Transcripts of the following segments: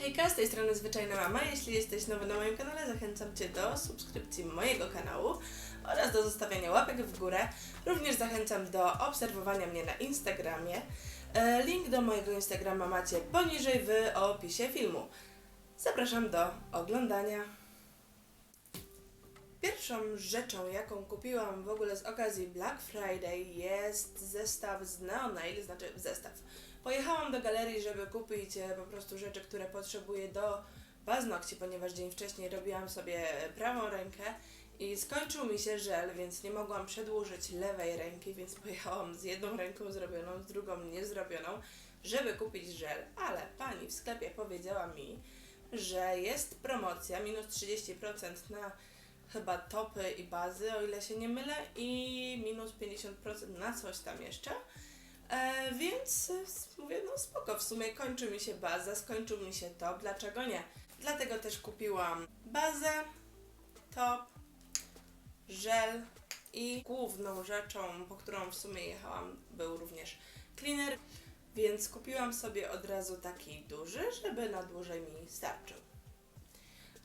Hejka, z tej strony Zwyczajna Mama. Jeśli jesteś nowy na moim kanale, zachęcam Cię do subskrypcji mojego kanału oraz do zostawiania łapek w górę. Również zachęcam do obserwowania mnie na Instagramie. E, Link do mojego Instagrama macie poniżej w opisie filmu. Zapraszam do oglądania. Pierwszą rzeczą, jaką kupiłam w ogóle z okazji Black Friday jest zestaw z Neonail, znaczy zestaw. Pojechałam do galerii, żeby kupić e, po prostu rzeczy, które potrzebuję do paznokci, ponieważ dzień wcześniej robiłam sobie prawą rękę i skończył mi się żel, więc nie mogłam przedłużyć lewej ręki, więc pojechałam z jedną ręką zrobioną, z drugą niezrobioną, żeby kupić żel, ale pani w sklepie powiedziała mi, że jest promocja minus 30% na chyba topy i bazy, o ile się nie mylę, i minus 50% na coś tam jeszcze. E, więc e, mówię, no spoko, w sumie kończy mi się baza, skończył mi się top, dlaczego nie? Dlatego też kupiłam bazę, top, żel i główną rzeczą, po którą w sumie jechałam, był również cleaner, więc kupiłam sobie od razu taki duży, żeby na dłużej mi starczył.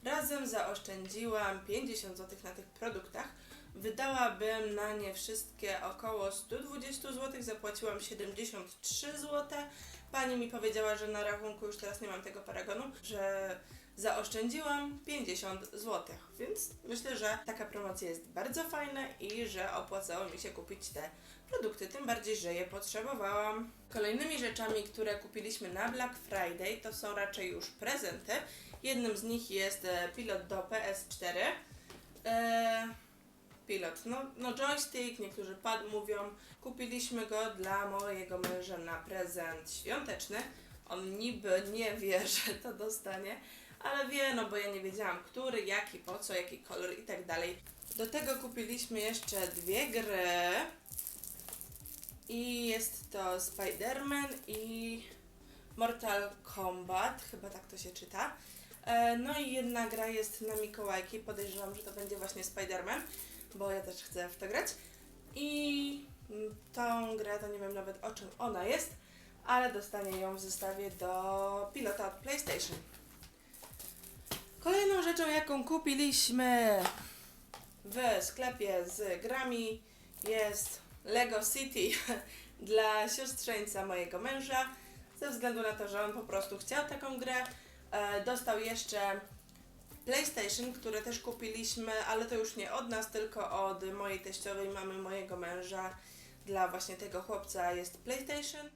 Razem zaoszczędziłam 50 zł na tych produktach. Wydałabym na nie wszystkie około 120 zł, zapłaciłam 73 zł. Pani mi powiedziała, że na rachunku już teraz nie mam tego paragonu, że zaoszczędziłam 50 zł. Więc myślę, że taka promocja jest bardzo fajna i że opłacało mi się kupić te produkty, tym bardziej, że je potrzebowałam. Kolejnymi rzeczami, które kupiliśmy na Black Friday, to są raczej już prezenty. Jednym z nich jest e, pilot do PS4. E, pilot, no, no joystick, niektórzy pad mówią. Kupiliśmy go dla mojego męża na prezent świąteczny. On niby nie wie, że to dostanie, ale wie, no bo ja nie wiedziałam, który, jaki, po co, jaki kolor i tak dalej. Do tego kupiliśmy jeszcze dwie gry. I jest to Spider-Man i Mortal Kombat, chyba tak to się czyta. E, No i jedna gra jest na Mikołajki, podejrzewam, że to będzie właśnie Spider-Man, bo ja też chcę w to grać. I tą grę to nie wiem nawet o czym ona jest, ale dostanie ją w zestawie do pilota od PlayStation. Kolejną rzeczą, jaką kupiliśmy w sklepie z grami jest Lego City dla siostrzeńca mojego męża. Ze względu na to, że on po prostu chciał taką grę. E, dostał jeszcze PlayStation, które też kupiliśmy, ale to już nie od nas, tylko od mojej teściowej mamy mojego męża. Dla właśnie tego chłopca jest PlayStation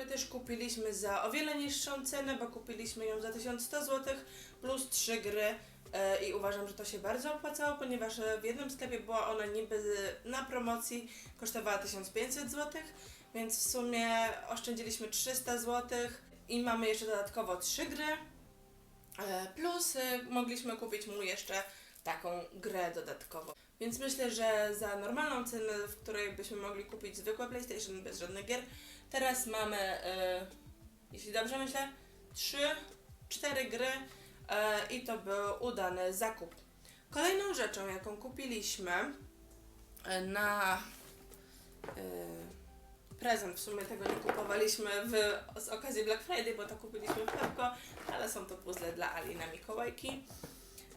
które też kupiliśmy za o wiele niższą cenę, bo kupiliśmy ją za 1100 zł plus 3 gry e, i uważam, że to się bardzo opłacało, ponieważ e, w jednym sklepie była ona niby na promocji, kosztowała 1500 zł, więc w sumie oszczędziliśmy 300 zł i mamy jeszcze dodatkowo 3 gry, plus e, mogliśmy kupić mu jeszcze taką grę dodatkowo. Więc myślę, że za normalną cenę, w której byśmy mogli kupić zwykłe PlayStation bez żadnych gier, teraz mamy, e, jeśli dobrze myślę, 3, 4 gry e, i to był udany zakup. Kolejną rzeczą, jaką kupiliśmy na prezent, w sumie tego nie kupowaliśmy w, z okazji Black Friday, bo to kupiliśmy w ale są to puzzle dla Ali na Mikołajki.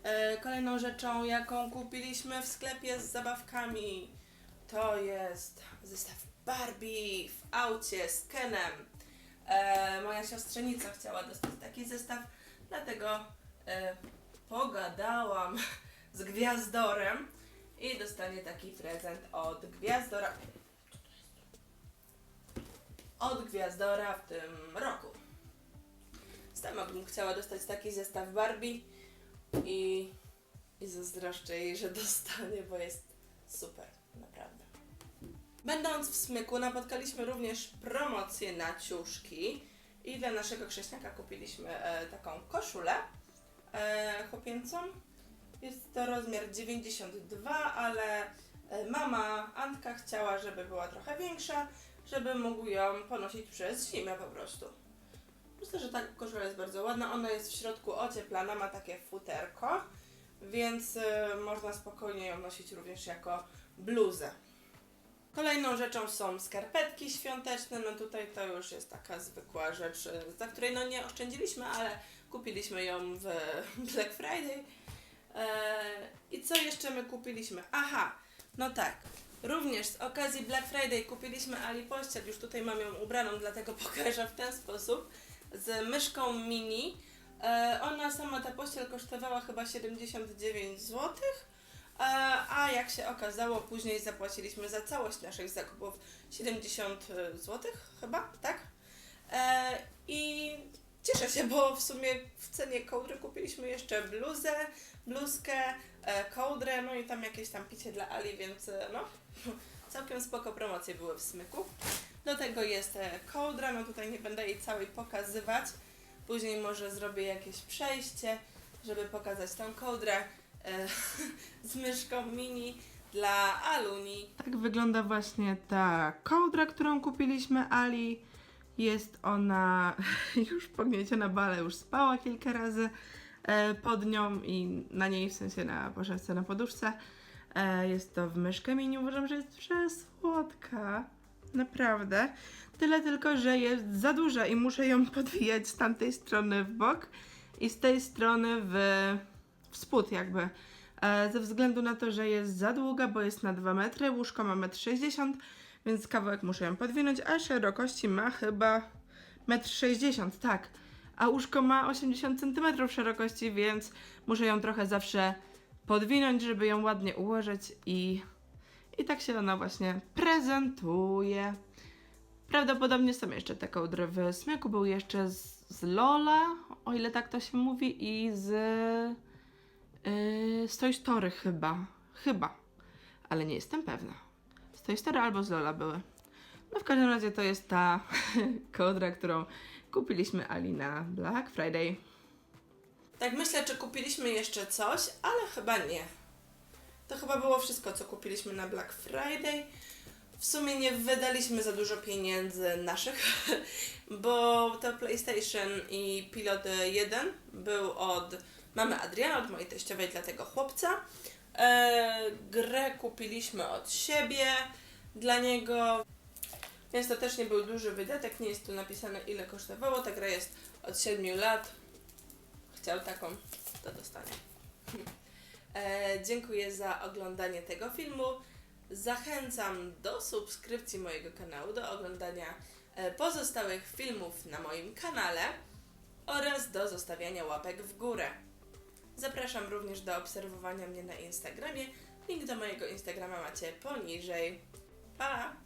E, Kolejną rzeczą, jaką kupiliśmy w sklepie z zabawkami, to jest zestaw Barbie w aucie z Kenem. E, moja siostrzenica chciała dostać taki zestaw, dlatego e, pogadałam z Gwiazdorem i dostanie taki prezent od Gwiazdora. Od Gwiazdora w tym roku. Sama bym chciała dostać taki zestaw Barbie i, i zazdroszczę jej, że dostanie, bo jest super, naprawdę. Będąc w Smyku napotkaliśmy również promocję na ciuszki i dla naszego chrześniaka kupiliśmy e, taką koszulę e, chłopięcą. Jest to rozmiar 92, ale e, mama Antka chciała, żeby była trochę większa, żeby mógł ją ponosić przez zimę po prostu. Myślę, że ta koszula jest bardzo ładna. Ona jest w środku ocieplana, ma takie futerko, więc y, można spokojnie ją nosić również jako bluzę. Kolejną rzeczą są skarpetki świąteczne. No tutaj to już jest taka zwykła rzecz, e, za której no nie oszczędziliśmy, ale kupiliśmy ją w Black Friday. E, I co jeszcze my kupiliśmy? Aha, no tak. Również z okazji Black Friday kupiliśmy Ali pościel. Już tutaj mam ją ubraną, dlatego pokażę w ten sposób. Z myszką mini. E, ona sama, ta pościel kosztowała chyba 79 zł. E, a jak się okazało, później zapłaciliśmy za całość naszych zakupów 70 zł, chyba, tak? E, I cieszę się, bo w sumie w cenie kołdry kupiliśmy jeszcze bluzę, bluzkę, e, kołdrę, no i tam jakieś tam picie dla Ali, więc e, no, całkiem spoko promocje były w smyku. Do tego jest e, kołdra, no tutaj nie będę jej całej pokazywać. Później może zrobię jakieś przejście, żeby pokazać tą kołdrę e, z myszką mini dla Aluni. Tak wygląda właśnie ta kołdra, którą kupiliśmy Ali. Jest ona już pognieciona, bo ale już spała kilka razy e, pod nią i na niej, w sensie na poszewce, na poduszce. E, jest to w myszkę mini. Uważam, że jest przesłodka. Naprawdę. Tyle tylko, że jest za duża i muszę ją podwijać z tamtej strony w bok i z tej strony w, w spód jakby. E, ze względu na to, że jest za długa, bo jest na 2 metry, łóżko ma 1,60 m, więc kawałek muszę ją podwinąć, a szerokości ma chyba 1,60 m, tak. A łóżko ma 80 cm szerokości, więc muszę ją trochę zawsze podwinąć, żeby ją ładnie ułożyć i, i tak się ona właśnie prezentuje. Prawdopodobnie są jeszcze te kołdry w smyku. Był jeszcze z, z Lola, o ile tak to się mówi, i z yy, z Toy Story chyba. Chyba. Ale nie jestem pewna. Toy Story albo z Lola były. No w każdym razie to jest ta kołdra, którą kupiliśmy Ali na Black Friday. Tak myślę, czy kupiliśmy jeszcze coś, ale chyba nie. To chyba było wszystko, co kupiliśmy na Black Friday. W sumie nie wydaliśmy za dużo pieniędzy naszych, bo to PlayStation i Pilot 1 był od mamy Adriana, od mojej teściowej dla tego chłopca. E, grę kupiliśmy od siebie dla niego, więc to też nie był duży wydatek. Nie jest tu napisane ile kosztowało. Ta gra jest od 7 lat. Chciał taką, to dostanie. E, dziękuję za oglądanie tego filmu. Zachęcam do subskrypcji mojego kanału, do oglądania e, pozostałych filmów na moim kanale oraz do zostawiania łapek w górę. Zapraszam również do obserwowania mnie na Instagramie. Link do mojego Instagrama macie poniżej. Pa!